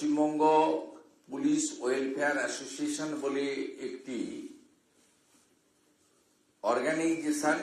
Paschimbanga police welfare association বলে একটি organisation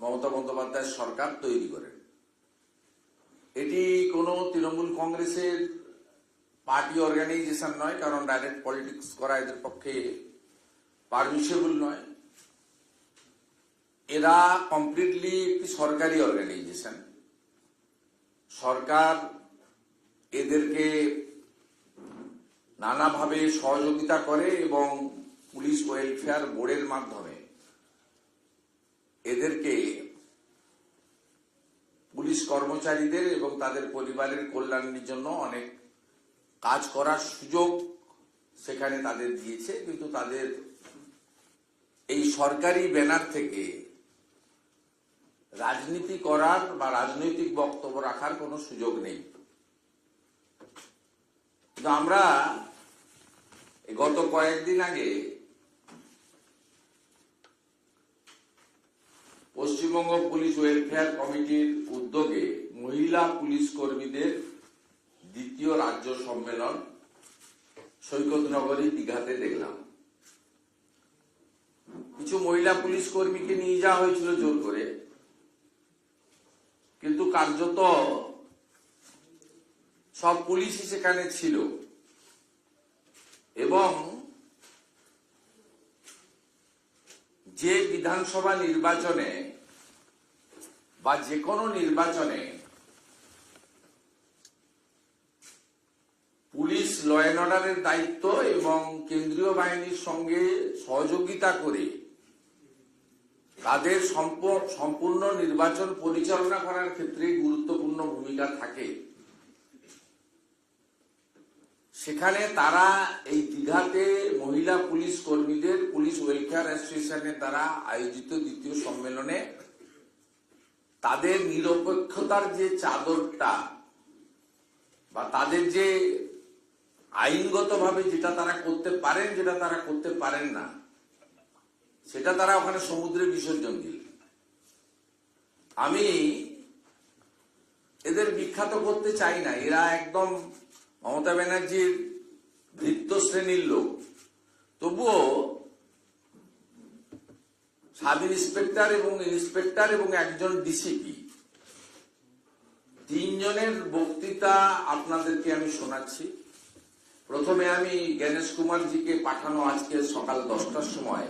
Mamata Bandyopadhyay সরকার তৈরি করেন এটি কোনো তৃণমূল কংগ্রেসের পার্টি অর্গানাইজেশন নয়, কারণ ডাইরেক্ট পলিটিক্স করা এদের পক্ষে পারমিশেবল নয়। এরা কমপ্লিটলি একটি সরকারি অর্গানাইজেশন। সরকার এদেরকে নানাভাবে সহযোগিতা করে এবং পুলিশ ওয়েলফেয়ার বোর্ডের মাধ্যমে এদেরকে পুলিশ কর্মচারীদের এবং তাদের পরিবারের কল্যাণের জন্য অনেক কাজ করার সুযোগ সেখানে তাদের দিয়েছে, কিন্তু তাদের এই সরকারি ব্যানার থেকে রাজনীতি করার বা রাজনৈতিক বক্তব্য রাখার কোনো সুযোগ নেই। কিন্তু আমরা গত কয়েকদিন আগে পশ্চিমবঙ্গ পুলিশ ওয়েলফেয়ার কমিটির উদ্যোগে মহিলা পুলিশ কর্মীদের দ্বিতীয় রাজ্য সম্মেলন সৈকতনগরী দীঘাতে দেখলাম। কিছু মহিলা পুলিশ কর্মীকে নিয়ে যাওয়া হয়েছিল জোর করে। কিন্তু কার্যত সব পুলিশই সেখানে ছিল। এবং যে বিধানসভা নির্বাচনে বা যে কোনো নির্বাচনে পুলিশ ল অর্ডারের দায়িত্ব এবং কেন্দ্রীয় বাহিনীর সঙ্গে সহযোগিতা করে তাদের সম্প- সম্পূর্ণ নির্বাচন পরিচালনা করার ক্ষেত্রে গুরুত্বপূর্ণ ভূমিকা থাকে। সেখানে তারা এই দীঘাতে মহিলা পুলিশ কর্মীদের পুলিশ ওয়েলফেয়ার অ্যাসোসিয়েশনের দ্বারা আয়োজিত দ্বিতীয় সম্মেলনে তাদের নিরপেক্ষতার যে চাদরটা বা তাদের যে আইনগতভাবে যেটা তারা করতে পারেন, যেটা তারা করতে পারেন না, সেটা তারা ওখানে সমুদ্রে বিসর্জন দিল আমি এদের বিখ্যাত করতে চাই না। এরা একদম মমতা ব্যানার্জির ভৃত্য শ্রেণির লোক। তবুও সাব ইন্সপেক্টর এবং ইন্সপেক্টর এবং একজন ডিসিপি তিনজনের বক্তৃতা আপনাদেরকে আমি শোনাচ্ছি। প্রথমে আমি জ্ঞানেশ কুমারজিকে পাঠানো আজকে সকাল দশটার সময়।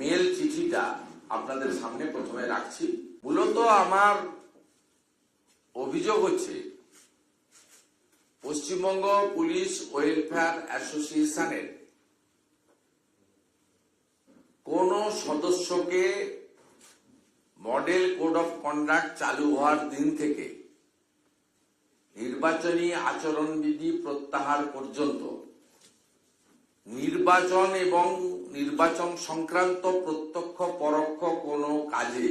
মেল চিঠিটা আপনাদের সামনে প্রথমে রাখছি। মূলত আমার অভিযোগ হচ্ছে পশ্চিমবঙ্গ পুলিশ ওয়েলফেয়ার অ্যাসোসিয়েশনের কোন সদস্যকে মডেল কোড অফ কন্ডাক্ট চালু হওয়ার দিন থেকে নির্বাচনী আচরণবিধি প্রত্যাহার পর্যন্ত নির্বাচন এবং নির্বাচন সংক্রান্ত প্রত্যক্ষ পরোক্ষ কোনো কাজে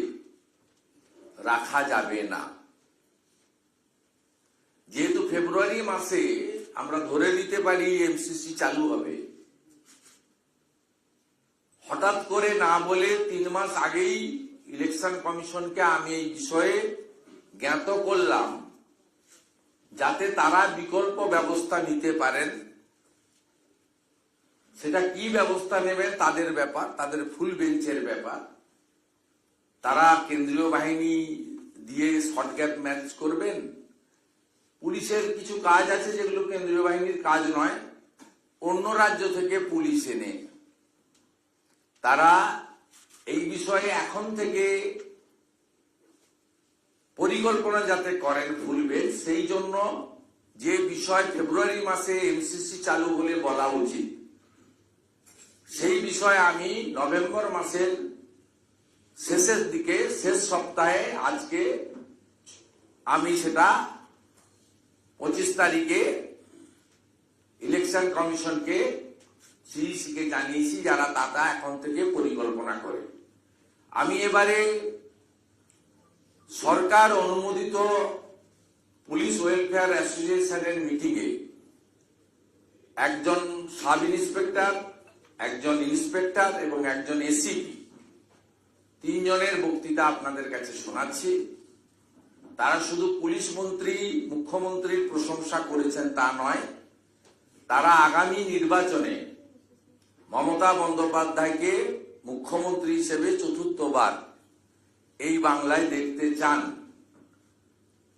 রাখা যাবে না। যেহেতু ফেব্রুয়ারি মাসে আমরা ধরে নিতে পারি এমসিসি চালু হবে। হঠাৎ করে না বলে তিন মাস আগেই ইলেকশন কমিশনকে আমি এই বিষয়ে জ্ঞাত করলাম, যাতে তারা বিকল্প ব্যবস্থা নিতে পারেন। সেটা কি ব্যবস্থা নেবেন তাদের ব্যাপার, তাদের ফুল বেঞ্চের ব্যাপার। তারা কেন্দ্রীয় বাহিনী দিয়ে শর্ট গ্যাপ ম্যানেজ করবেন? পুলিশের কিছু কাজ আছে যেগুলো কেন্দ্রীয় বাহিনীর কাজ নয়, অন্য রাজ্য থেকে পুলিশ এনে। তারা এই বিষয়ে এখন থেকে পরিকল্পনা যাতে করেন ভুলবে, সেই জন্য যে বিষয় ফেব্রুয়ারি মাসে এমসিসি চালু বলে বলা উচিত, সেই বিষয়ে আমি নভেম্বর মাসের শেষের দিকে, শেষ সপ্তাহে আজকে আমি সেটা পঁচিশ তারিখে ইলেকশন কমিশনকে সিইসিকে জানিয়েছি যারা তাতা এখন থেকে পরিকল্পনা করে। আমি এবারে সরকার অনুমোদিত পুলিশ ওয়েলফেয়ার অ্যাসোসিয়েশনের মিটিংয়ে একজন সাব ইন্সপেক্টর, একজন ইন্সপেক্টর এবং একজন এসিপি, তিনজনের বক্তৃতা আপনাদের কাছে শোনাচ্ছি। তারা শুধু পুলিশ মন্ত্রী মুখ্যমন্ত্রীর প্রশংসা করেছেন তা নয়, তারা আগামী নির্বাচনে মমতা বন্দ্যোপাধ্যায়কে মুখ্যমন্ত্রী হিসেবে চতুর্থবার এই বাংলায় দেখতে চান।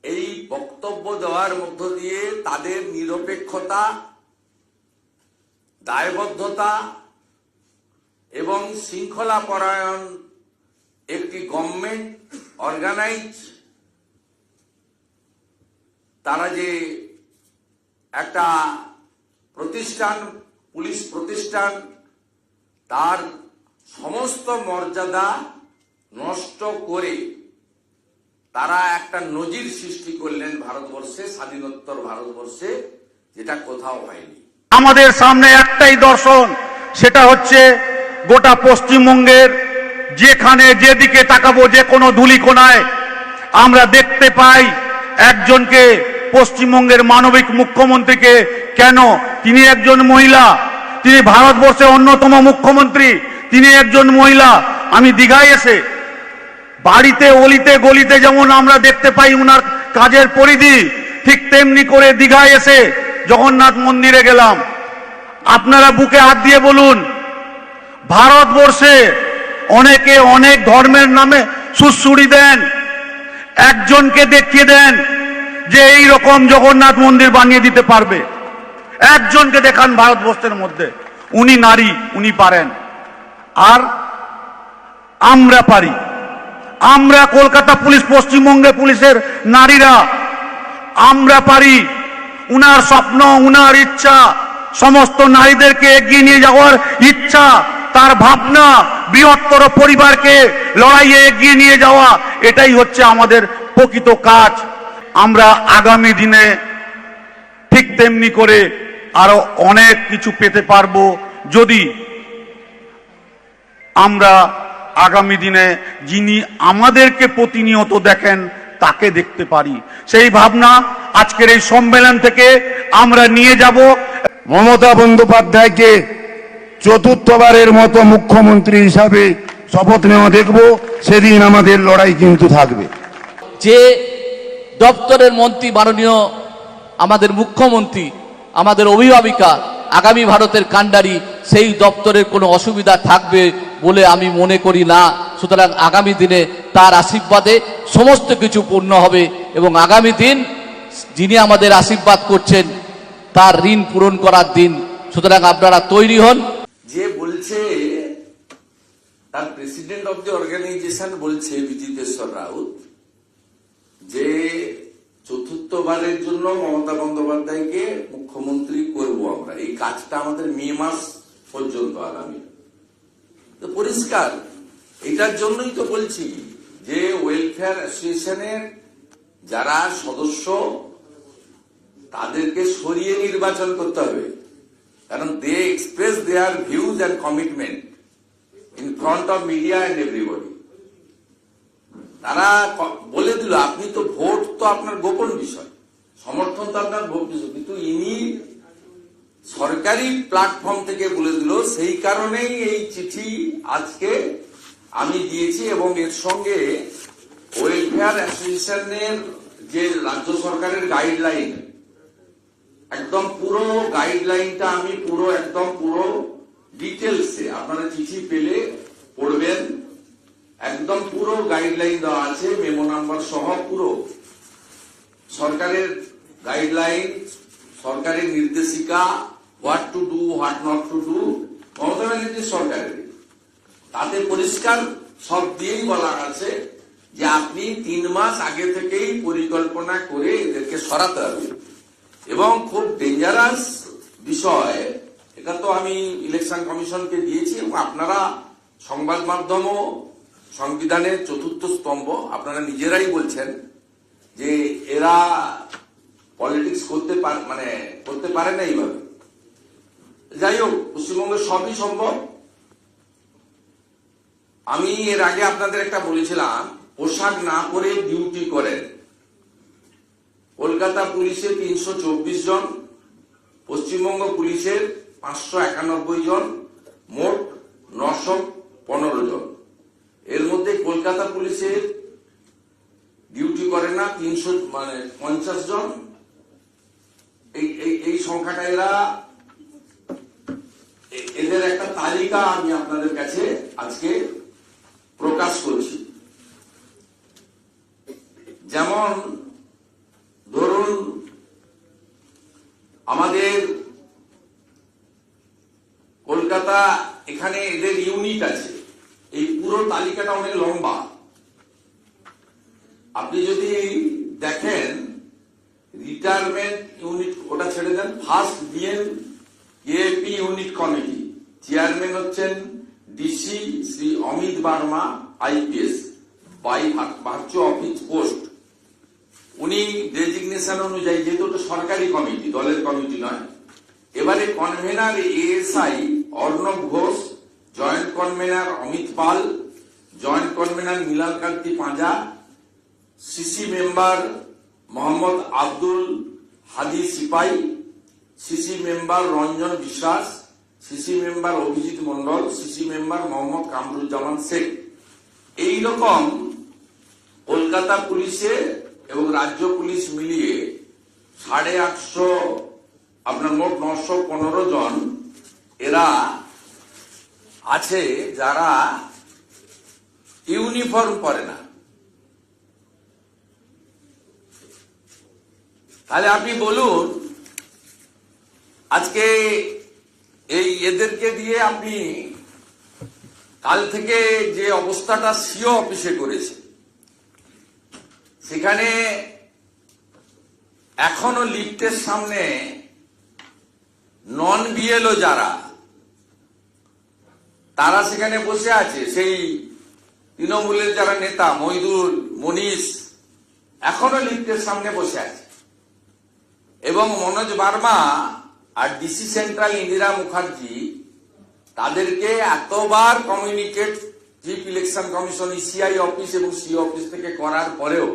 এই বক্তব্য দেওয়ার মধ্য দিয়ে তাদের নিরপেক্ষতা, দায়বদ্ধতা এবং শৃঙ্খলা পরায়ণ একটি গভর্নমেন্ট অর্গানাইজ তারা যে একটা প্রতিষ্ঠান, পুলিশ প্রতিষ্ঠান, তার সমস্ত মর্যাদা নষ্ট করে তারা একটা নজির সৃষ্টি করলেন ভারতবর্ষে, স্বাধীনোত্তর ভারতবর্ষে, যেটা কোথাও হয়নি। আমাদের সামনে একটাই দর্শন, সেটা হচ্ছে গোটা পশ্চিমবঙ্গের যেখানে যেদিকে তাকাবো যে কোনো ধুলিকোনায়, আমরা দেখতে পাই একজনকে পশ্চিমবঙ্গের মানবিক মুখ্যমন্ত্রীকে কেন? তিনি একজন মহিলা। তিনি ভারতবর্ষের অন্যতম মুখ্যমন্ত্রী। তিনি একজন মহিলা। আমি দীঘায় এসে বাড়িতে, অলিতে, গলিতে যেমন আমরা দেখতে পাই উনার কাজের পরিধি, ঠিক তেমনি করে দীঘায় এসে জগন্নাথ মন্দিরে গেলাম। আপনারা বুকে হাত দিয়ে বলুন, ভারতবর্ষে অনেকে অনেক ধর্মের নামে সুশ্রুড়ি দেন। একজনকে দেখিয়ে দেন যে এই রকম জগন্নাথ মন্দির বানিয়ে দিতে পারবে। একজনকে দেখান ভারতবর্ষের মধ্যে। উনি নারী, উনি পারেন। আর আমরা পারি। আমরা কলকাতা পুলিশ, পশ্চিমবঙ্গে পুলিশের নারীরা। আমরা পারি। উনার স্বপ্ন, উনার ইচ্ছা, সমস্ত নারীদেরকে এগিয়ে নিয়ে যাওয়ার ইচ্ছা। তার ভাবনা বৃহত্তর পরিবারকে লড়াইয়ে এগিয়ে নিয়ে যাওয়া, এটাই হচ্ছে আমাদের প্রকৃত কাজ। আমরা আগামী দিনে ঠিক তেমনি করে আরও অনেক কিছু পেতে পারব যদি আমরা আগামী দিনে যিনি আমাদেরকে প্রতিনিয়ত দেখেন, তাকে দেখতে পারি। সেই ভাবনা আজকের এই সম্মেলন থেকে আমরা নিয়ে যাব। মমতা বন্দ্যোপাধ্যায়কে চতুর্থবারের মতো মুখ্যমন্ত্রী হিসাবে শপথ নেওয়া দেখব, সেদিন আমাদের লড়াই কিন্তু থাকবে। যে দপ্তরের মন্ত্রী মাননীয় আমাদের মুখ্যমন্ত্রী, আমাদের অভিভাবিকা, আগামী ভারতের কাণ্ডারি, সেই দপ্তরের কোনো অসুবিধা থাকবে বলে আমি মনে করি না। সুতরাং আগামী দিনে তার আশীর্বাদে সমস্ত কিছু পূর্ণ হবে এবং আগামী দিন যিনি আমাদের আশীর্বাদ করছেন, তার ঋণ পূরণ করার দিন। সুতরাং আপনারা তৈরি হন। বলছে, তার প্রেসিডেন্ট অফ দি অর্গানাইজেশন বলছে, বিজিতেশ্বর রাউত, যে চতুর্থবারের জন্য মমতা বন্দ্যোপাধ্যায়কে মুখ্যমন্ত্রী করব আমরা। এই কাজটা আমাদের মে মাস পর্যন্ত আগামী। তো পরিষ্কার, এটার জন্যই তো বলছি যে ওয়েলফেয়ার অ্যাসোসিয়েশনের যারা সদস্য, তাদেরকে সরিয়ে নির্বাচন করতে হবে। কারণ they express their views and commitment in front of media and everybody তারা বলে দিল, আপনি তো ভোট তো আপনার গোপন বিষয়। সমর্থন তো আপনার ভোট বিষয়। কিন্তু ইনি সরকারি প্ল্যাটফর্ম থেকে বলে দিল, সেই কারণেই এই চিঠি আজকে আমি দিয়েছি এবং এর সঙ্গে ওয়েলফেয়ার অ্যাসোসিয়েশনের যে রাজ্য সরকারের গাইডলাইন একদম পুরো গাইডলাইনটা আমি পুরো একদম পুরো ডিটেলসে আপনারা চিঠি পেলে পড়বেন। একদম পুরো গাইডলাইন দেওয়া আছে মেমো নাম্বার সহ পুরো। সরকারের গাইডলাইন সরকারের নির্দেশিকা what to do what not to do Mamata ব্যানার্জির সরকারের। তাতে পরিষ্কার সব দিয়েই বলা আছে যে আপনি তিন মাস আগে থেকেই পরিকল্পনা করে এদেরকে সরাতে হবে। এবং খুব ডেঞ্জারাস বিষয়। এটা তো আমি ইলেকশন কমিশনকে দিয়েছি এবং আপনারা সংবাদ মাধ্যমও সংবিধানের চতুর্থ স্তম্ভ, আপনারা নিজেরাই বলছেন যে এরা পলিটিক্স করতে পারে মানে করতে পারে না এইভাবে। যাই হোক, পশ্চিমবঙ্গে সবই সম্ভব। আমি এর আগে আপনাদের একটা বলেছিলাম, পোশাক না পরে ডিউটি করেন। কলকাতা পুলিশে তিনশো চব্বিশ জন, পশ্চিমবঙ্গ পুলিশের পাঁচশো একানব্বই জন, মোট নশো পনেরো জন। এর মধ্যে কলকাতা পুলিশের ডিউটি করে না, তিনশো মানে পঞ্চাশ জন। এই এই সংখ্যাটা এরা এদের একটা তালিকা আমি আপনাদের কাছে আজকে প্রকাশ করছি। যেমন আমাদের কলকাতা এখানে এদের ইউনিট আছে। এই পুরো তালিকাটা অনেক লম্বা। আপনি যদি দেখেন রিটায়ারমেন্ট ইউনিট ওটা ছেড়ে দেন। First DM AP unit committee chairman হচ্ছেন DC Shri Amit Verma IPS by virtue office post উনি ডেজিগনেশন অনুযায়ী, যেহেতু ওটা সরকারি কমিটি দলের কমিটি নয়, এবারে convener ASI Arnab Ghosh joint convener Amit Pal joint convener Milal Kanti Panja CC member Mohammad Abdul Hadi Sipai CC member Ranjan Biswas CC member Abhijit Mondal CC member Mohammad Kamruzzaman Sheikh. এই রকম কলকাতা পুলিশে এবং রাজ্য police মিলিয়ে সাড়ে আটশো, আপনার মোট নশো পনেরো জন এরা আছে যারা ইউনিফর্ম পরে না। তাহলে আপনি বলুন, আজকে এই এদেরকে দিয়ে আপনি কাল থেকে যে অবস্থাটা সিও অফিসে করেছে সেখানে এখনও লিফটের সামনে নন বিএলও যারা, তারা সেখানে বসে আছে। সেই তৃণমূলের যারা নেতা মইদুল মনীষ, এখনও লিফটের সামনে বসে আছে। এবং মনোজ বার্মা আর ডিসি সেন্ট্রাল ইন্দিরা মুখার্জি, তাদেরকে এতবার communicate chief election commission ECI office এবং সি অফিস থেকে করার পরেও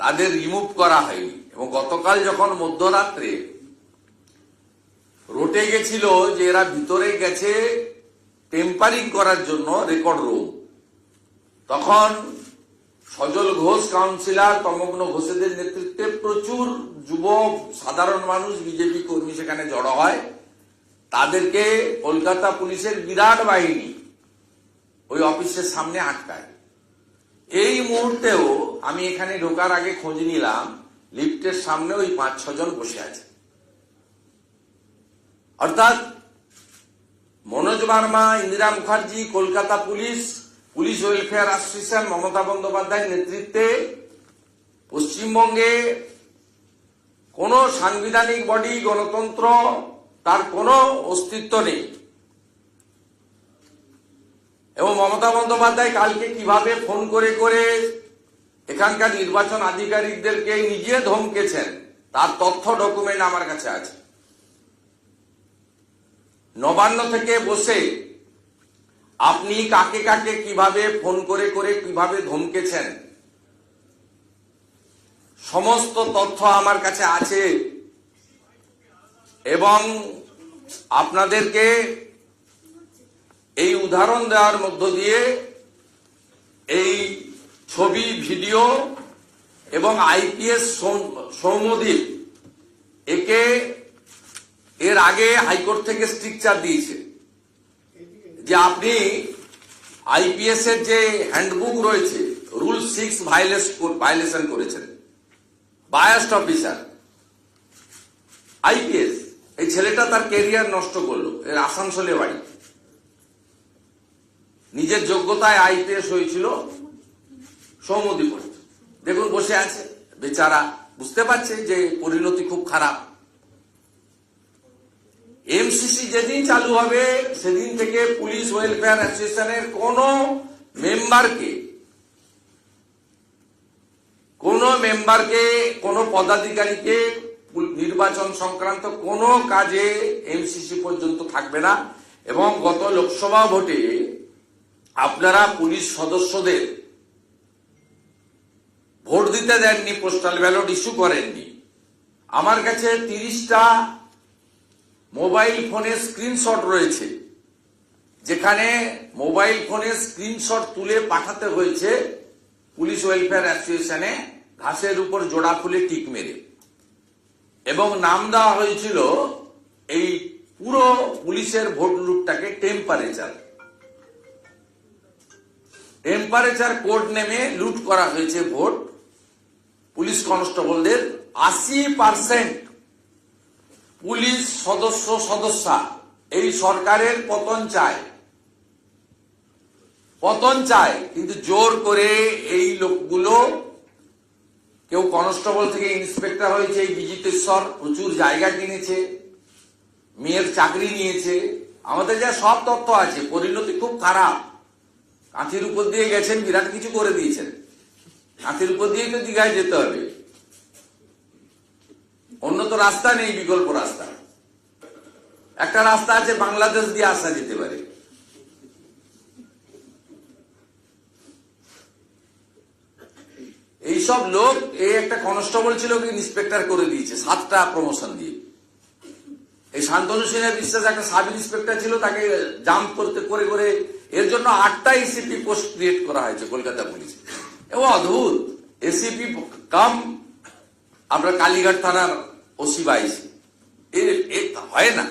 তাদের রিমুভ করা হয়নি। এবং গতকাল যখন মধ্যরাত্রে রোটে গেছিল যে এরা ভিতরে গেছে টেম্পারিং করার জন্য রেকর্ড রুম, তখন সজল ঘোষ, কাউন্সিলর তমগ্ন ঘোষেদের নেতৃত্বে প্রচুর যুব সাধারণ মানুষ, বিজেপি কর্মী সেখানে জড়ো হয়। তাদেরকে কলকাতা পুলিশের বিরাট বাহিনী ওই অফিসের সামনে আটকায়। এই মুহূর্তেও আমি এখানে ঢোকার আগে খোঁজ নিলাম, লিফটের সামনে ওই পাঁচ ছজন বসে আছে। অর্থাৎ Manoj Verma, Indira Mukherjee, Kolkata police police welfare association, Mamata বন্দ্যোপাধ্যায়ের নেতৃত্বে পশ্চিমবঙ্গে কোন সাংবিধানিক বডি, গণতন্ত্র, তার কোনো অস্তিত্ব নেই। এবং মমতা বন্দ্যোপাধ্যায় কালকে কীভাবে ফোন করে করে এখানকার নির্বাচন আধিকারিকদেরকে নিজে ধমকেছেন, তার তথ্য ডকুমেন্ট আমার কাছে আছে। নবান্ন থেকে বসে আপনি কাকে কাকে কীভাবে ফোন করে করে কীভাবে ধমকেছেন, সমস্ত তথ্য আমার কাছে আছে। এবং আপনাদেরকে এই উদাহরণ দেওয়ার মধ্য দিয়ে এই ছবি, ভিডিও এবং আইপিএস সৌমদ্বীপ একে এর আগে হাইকোর্ট থেকে স্ট্রিকচার দিয়েছে। যে আপনি আইপিএস এর যে হ্যান্ডবুক রয়েছে, রুল সিক্স ভাইলেশন করেছেন। Biased officer. আইপিএস, এই ছেলেটা তার কেরিয়ার নষ্ট করল, এর আসানসোলে বাড়ি। নিজের যোগ্যতায় আইপিএস হয়েছিল সৌমদ্বীপ দেখুন, বসে আছে। বেচারা বুঝতে পারছে যে পরিণতি খুব খারাপ। এমসিসি যেদিন চালু হবে, সেদিন থেকে পুলিশ ওয়েলফেয়ার অ্যাসোসিয়েশনের কোন মেম্বারকে কোন মেম্বারকে, কোন পদাধিকারীকে নির্বাচন সংক্রান্ত কোন কাজে এমসিসি পর্যন্ত থাকবে না। এবং গত লোকসভা ভোটে আপনারা পুলিশ সদস্যদের ভোট দিতে দেননি পোস্টাল ব্যালট ইস্যু করেননি। আমার কাছে তিরিশটা মোবাইল ফোনের স্ক্রিনশট রয়েছে, যেখানে মোবাইল ফোনের স্ক্রিনশট তুলে পাঠাতে হয়েছে পুলিশ ওয়েলফেয়ার অ্যাসোসিয়েশনে ঘাসের উপর জোড়া ফুলে টিক মেরে। এবং নাম দেওয়া হয়েছিল এই পুরো পুলিশের ভোট লুটটাকে টেম্পারেচার টেম্পারেচার কোড নেমে লুট করা হয়েছে ভোট। পুলিশ কনস্টেবলদের আশি পার্সেন্ট পুলিশ সদস্য সদস্যা, এই সরকারের পতন চায়। পতন চায়, কিন্তু জোর করে এই লোকগুলো, কেউ কনস্টেবল থেকে ইন্সপেক্টর হয়েছে, এই বিজিতেশ্বর প্রচুর জায়গা কিনেছে, মেয়ের চাকরি নিয়েছে। আমাদের যা সব তথ্য আছে, পরিণতি খুব খারাপ। কাঁথির উপর দিয়ে গেছেন, বিরাট কিছু করে দিয়েছেন। কাঁথির উপর দিয়েই তো দীঘায় যেতে হবে। অন্য তো রাস্তা নেই, বিকল্প রাস্তা। একটা রাস্তা আছে, বাংলাদেশ দিয়ে আসা যেতে পারে। এইসব লোক, এই একটা কনস্টেবল ছিল ওকে ইন্সপেক্টর করে দিয়েছে, সাতটা প্রমোশন দিয়ে। এই শান্তনু সিনহা বিশ্বাস, একটা সাব ইন্সপেক্টর ছিল, তাকে জাম্প করতে, করে করে এর জন্য আটটা এসিপি পোস্ট ক্রিয়েট করা হয়েছে কলকাতা পুলিশ। এবং অদ্ভুত। এসিপি কাম, আমরা কালীঘাট থানার ওসি বাইশ। এর হয় না।